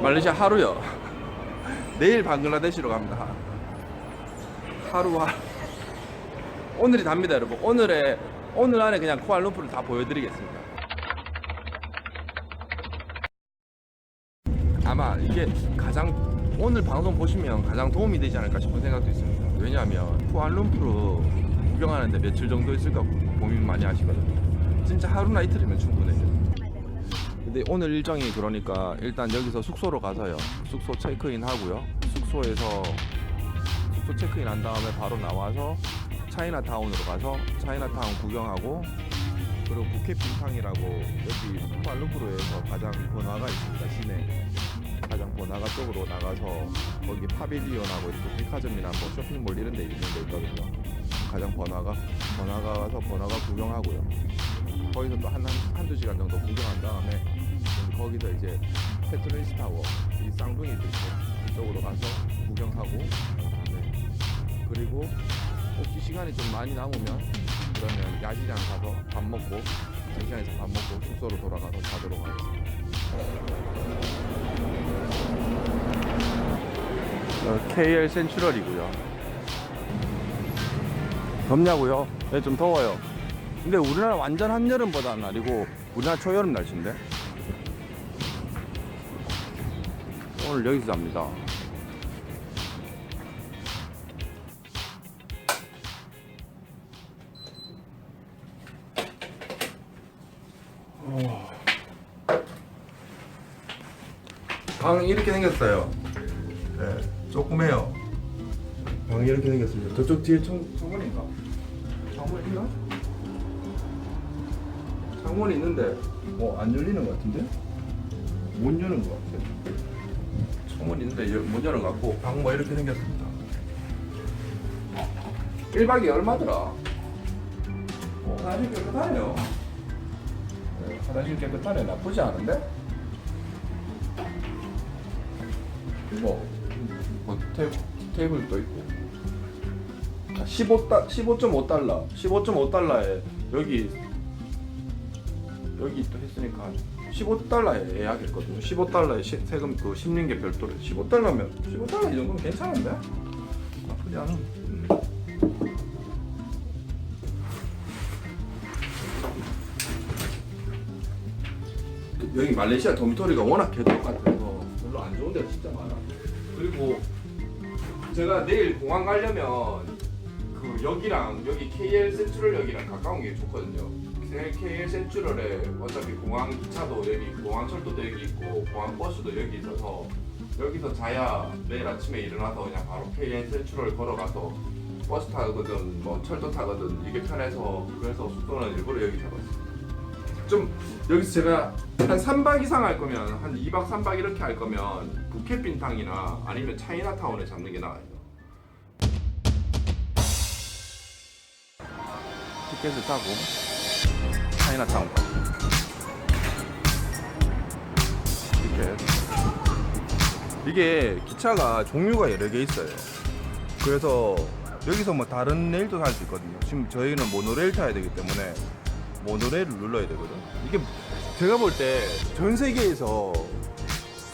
말레이시아 하루요. 내일 방글라데시로 갑니다. 하루 하 오늘이 답니다, 여러분. 오늘에 오늘 안에 그냥 쿠알룸푸를 다 보여드리겠습니다. 아마 이게 가장 오늘 방송 보시면 가장 도움이 되지 않을까 싶은 생각도 있습니다. 왜냐하면 쿠알룸푸르 구경하는데 며칠 정도 있을까 고민 많이 하시거든요. 진짜 하루나 이틀이면 충분해요. 근데 오늘 일정이 그러니까 일단 여기서 숙소로 가서요. 숙소 체크인 하고요. 숙소에서 숙소 체크인 한 다음에 바로 나와서 차이나타운으로 가서 차이나타운 구경하고 그리고 부켓 빙탕이라고 여기 쿠알룸푸르에서 가장 번화가 있습니다. 시내 가장 번화가 쪽으로 나가서 거기 파빌리온하고 이렇게 백화점이나 뭐 쇼핑몰 이런 데 있는 데 있거든요. 가장 번화가 번화가 가서 번화가 구경하고요. 거기서 또 한 한두 시간 정도 구경한 다음에 거기서 이제 페트로니스 타워 이 쌍둥이들 있고 이쪽으로 가서 구경하고 네. 그리고 혹시 시간이 좀 많이 남으면 그러면 야시장 가서 밥 먹고 야시장에서 밥 먹고 숙소로 돌아가서 자도록 하겠습니다. 어, KL 센츄럴이고요. 덥냐고요? 네, 좀 더워요. 근데 우리나라 완전 한여름보다는 아니고 우리나라 초여름 날씨인데 오늘 여기서 잡니다. 방 이렇게 생겼어요. 네, 조그매요. 방이 이렇게 생겼습니다. 저쪽 뒤에 청, 창문인가? 창문 있나? 창문이 있는데 뭐 안 열리는 것 같은데? 못 여는 것 같아. 창문이 있는데 것 같고 방 뭐 이렇게 생겼습니다. 1박이 얼마더라? 어, 화장실 깨끗하네요. 네, 화장실 깨끗하네. 나쁘지 않은데? 뭐, 뭐 테이블, 테이블도 있고. 15다, 15.5달러. 15.5달러에 여기 여기 또 했으니까 15달러에 예약했거든요. 15달러에 시, 세금 그 심는 게 별도로 15달러면 15달러 이 정도면 괜찮은데? 나쁘지 않아. 음. 여기 말레이시아 도미토리가 워낙 개떡 같아서 별로 안 좋은 데가 진짜 많아. 그리고 제가 내일 공항 가려면 그 여기랑 여기 KL 센트럴역이랑 가까운 게 좋거든요. KL 센트럴에 어차피 공항 기차도 여기 공항 철도도 여기 있고 공항 버스도 여기 있어서 여기서 자야 내일 아침에 일어나서 그냥 바로 KL 센트럴 걸어가서 버스 타거든 뭐 철도 타거든 이게 편해서 그래서 숙소는 일부러 여기 잡았어요. 좀 여기서 제가 한 3박 이상 할 거면 한 2박 3박 이렇게 할 거면 부켓 빈탕이나 아니면 차이나타운에 잡는 게 나아요. 티켓을 타고 차이나타운 가. 티켓. 이게 기차가 종류가 여러 개 있어요. 그래서 여기서 뭐 다른 레일도 탈 수 있거든요. 지금 저희는 모노레일 타야 되기 때문에 모노레일을 눌러야 되거든. 이게 제가 볼 때 전 세계에서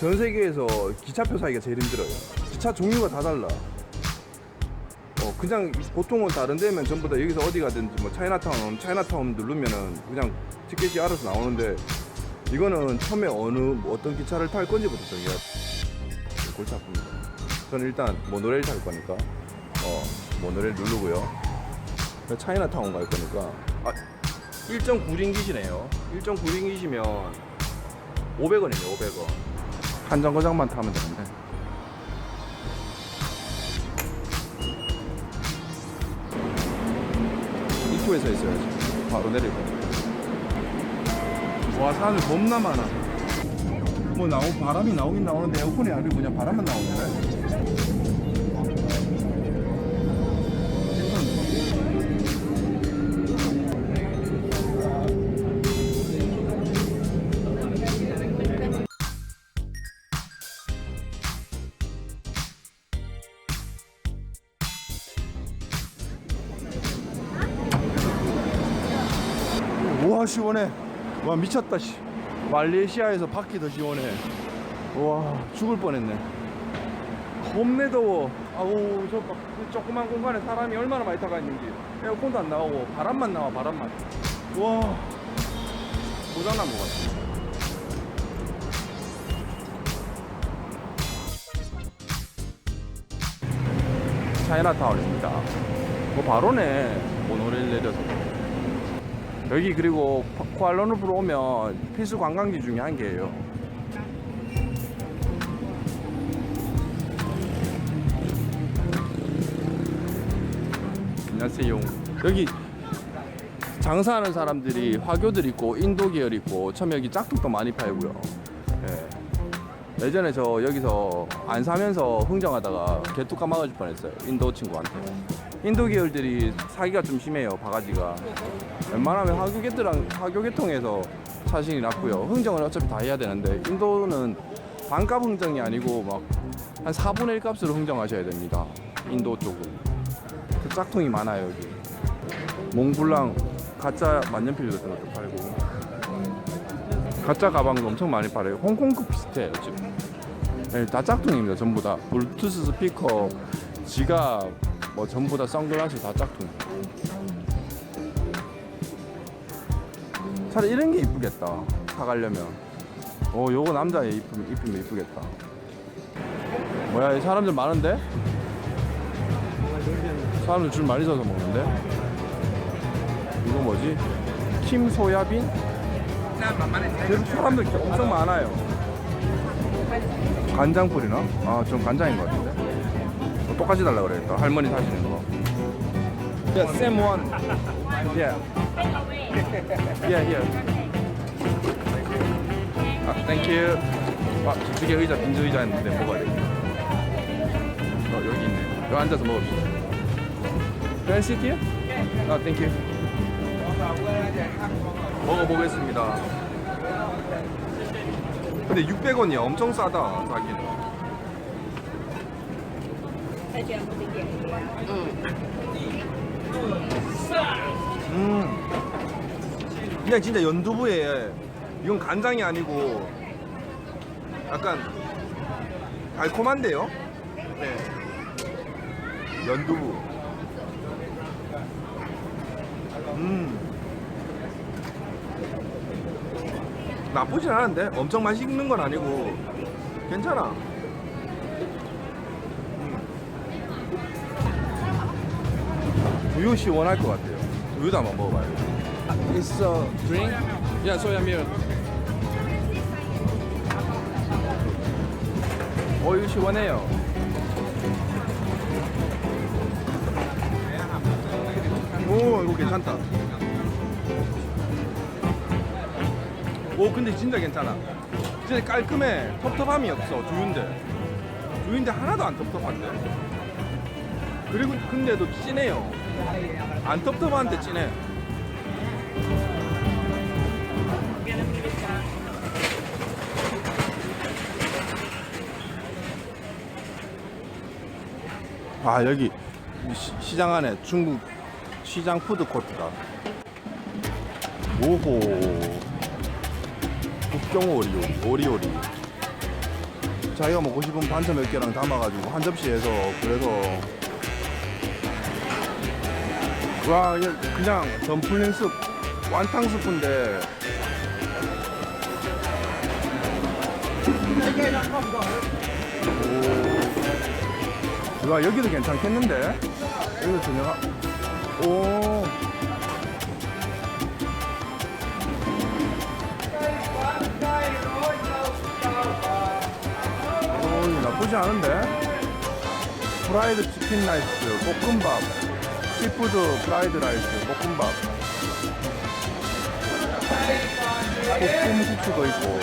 전 세계에서 기차표 사기가 제일 힘들어요. 기차 종류가 다 달라. 어 그냥 보통은 다른 데면 전부 다 여기서 어디 가든지 뭐 차이나타운 차이나타운 누르면은 그냥 티켓이 알아서 나오는데 이거는 처음에 어느 뭐 어떤 기차를 탈 건지부터 정해야 골치 아픕니다. 저는 일단 모노레일 탈 거니까 어 모노레일 누르고요. 차이나타운 갈 거니까 아 1.9링깃이네요. 1.9링깃이면 500원이네요. 500원. 한 정거장만 타면 되는데. 입구에서 있어야지. 바로 내리고. 와 사람들 겁나 많아. 뭐 나오 바람이 나오긴 나오는데 에어컨이 아니고 그냥 바람만 나오네. 와 시원해. 와 미쳤다 씨. 말레이시아에서 밖이 더 시원해. 와 죽을 뻔했네. 겁내 더워. 아우 저 막, 그 조그만 공간에 사람이 얼마나 많이 타가 있는지. 에어컨도 안 나오고 바람만 나와 바람만. 와 고장난 것 같아. 차이나타운입니다. 뭐 바로네. 모노레일 내려서 여기 그리고 쿠알라룸푸르 오면 필수 관광지 중에 한 개예요 안녕하세요. 여기 장사하는 사람들이 화교들 있고 인도 계열 있고 처음 여기 짝퉁도 많이 팔고요. 예. 예전에 저 여기서 안 사면서 흥정하다가 개뚜까 막아줄 뻔했어요. 인도 친구한테. 인도 계열들이 사기가 좀 심해요. 바가지가. 웬만하면 화교계통랑 화교계통에서 사실이 낫고요. 흥정은 어차피 다 해야 되는데 인도는 반값 흥정이 아니고 막 한 4분의 1 값으로 흥정하셔야 됩니다. 인도 쪽은. 그 짝퉁이 많아요 여기 몽블랑 가짜 만년필 같은 것도 팔고 가짜 가방도 엄청 많이 팔아요 홍콩급 비슷해요 지금 네, 다 짝퉁입니다 전부 다 블루투스 스피커 지갑 뭐 전부 다 선글라스 다 짝퉁 차라리 이런 게 이쁘겠다 사가려면 어 요거 남자애 입으면, 입으면 이쁘겠다 뭐야 이 사람들 많은데? 사람들 줄 많이 서서 먹는데 이거 뭐지? 킴 소야빈? 계속 사람들 엄청 많아요 간장풀이나? 아 좀 간장인 것 어, 똑같이 달라 그래야겠다 할머니 사시는 거 Yeah, same one Yeah Yeah, here 아, thank you 아, 저쪽에 의자 빈저 의자 있는데 먹어야 돼 어, 여기 있네 여기 앉아서 먹읍시다 Can I sit here? 아, thank you. 먹어보겠습니다. 근데 600원이야. 엄청 싸다, 자기는. 음. 그냥 진짜 연두부에 이건 간장이 아니고 약간 달콤한데요? 네. 연두부. 음. 나쁘진 않은데 엄청 맛있는 건 아니고 괜찮아. 우유 시원할 것 같아요. 우유도 한번 먹어봐요. It's a drink? Yeah, soya milk. 우유 시원해요. 오 이거 괜찮다 오 근데 진짜 괜찮아 진짜 깔끔해 텁텁함이 없어 두유인데 두유인데 하나도 안 텁텁한데 그리고 근데도 진해요 안 텁텁한데 진해 아 여기 시- 시장 안에 중국 시장 푸드 코트다. 오호. 국경 오리 오리, 오리 오리. 자기가 먹고 싶은 반찬 몇 개랑 담아가지고 한 접시에서 그래서 와 이게 그냥 덤플링 숲 완탕 오. 와 여기도 괜찮겠는데 여기도 저녁 오. 오, 나쁘지 않은데? 프라이드 치킨 라이스, 볶음밥, 시푸드 프라이드 라이스, 볶음밥, 볶음 국수도 있고.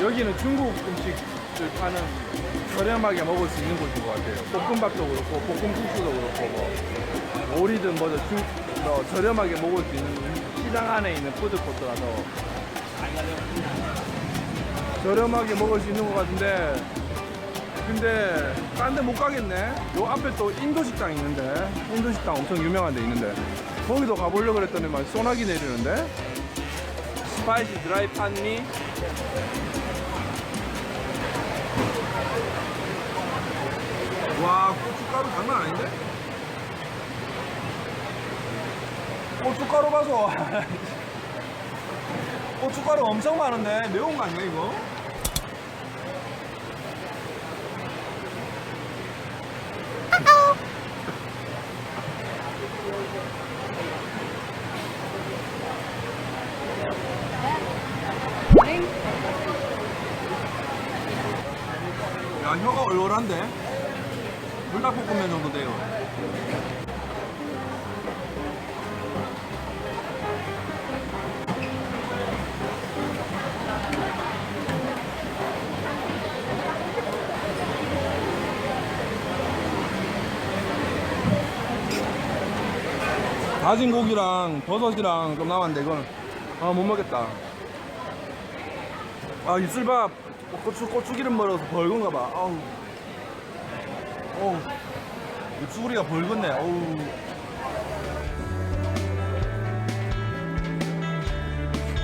여기는 중국 음식을 파는 저렴하게 먹을 수 있는 곳인 것 같아요. 볶음밥도 그렇고, 볶음 국수도 그렇고, 뭐, 오리든 뭐든 중, 더 저렴하게 먹을 수 있는 시장 안에 있는 푸드코트라서 저렴하게 먹을 수 있는 것 같은데, 근데 딴 데 못 가겠네. 요 앞에 또 인도 식당 있는데, 인도 식당 엄청 유명한 데 있는데, 거기도 가보려고 그랬더니만 소나기 내리는데, 스파이시 드라이 판미 와 고춧가루 장난 아닌데? 고춧가루 봐서 고춧가루 엄청 많은데 매운 거 아니야 이거? 야 혀가 얼얼한데? 불닭볶음면 정도 돼요. 다진 고기랑 버섯이랑 좀 남았는데 이건 아 못 먹겠다. 아 입술밥 고추 고추기름 먹어서 벌건가 봐. 아우. 어우. 입술이가 벌겋네. 어우.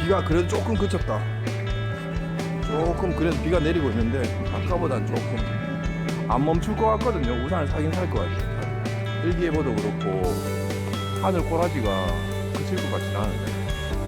비가 그래도 조금 그쳤다. 조금 그래도 비가 내리고 있는데 아까보단 조금 안 멈출 것 같거든요. 우산을 사긴 살 것 같아요. 일기예보도 그렇고 하늘 꼬라지가 그칠 것 같진 않은데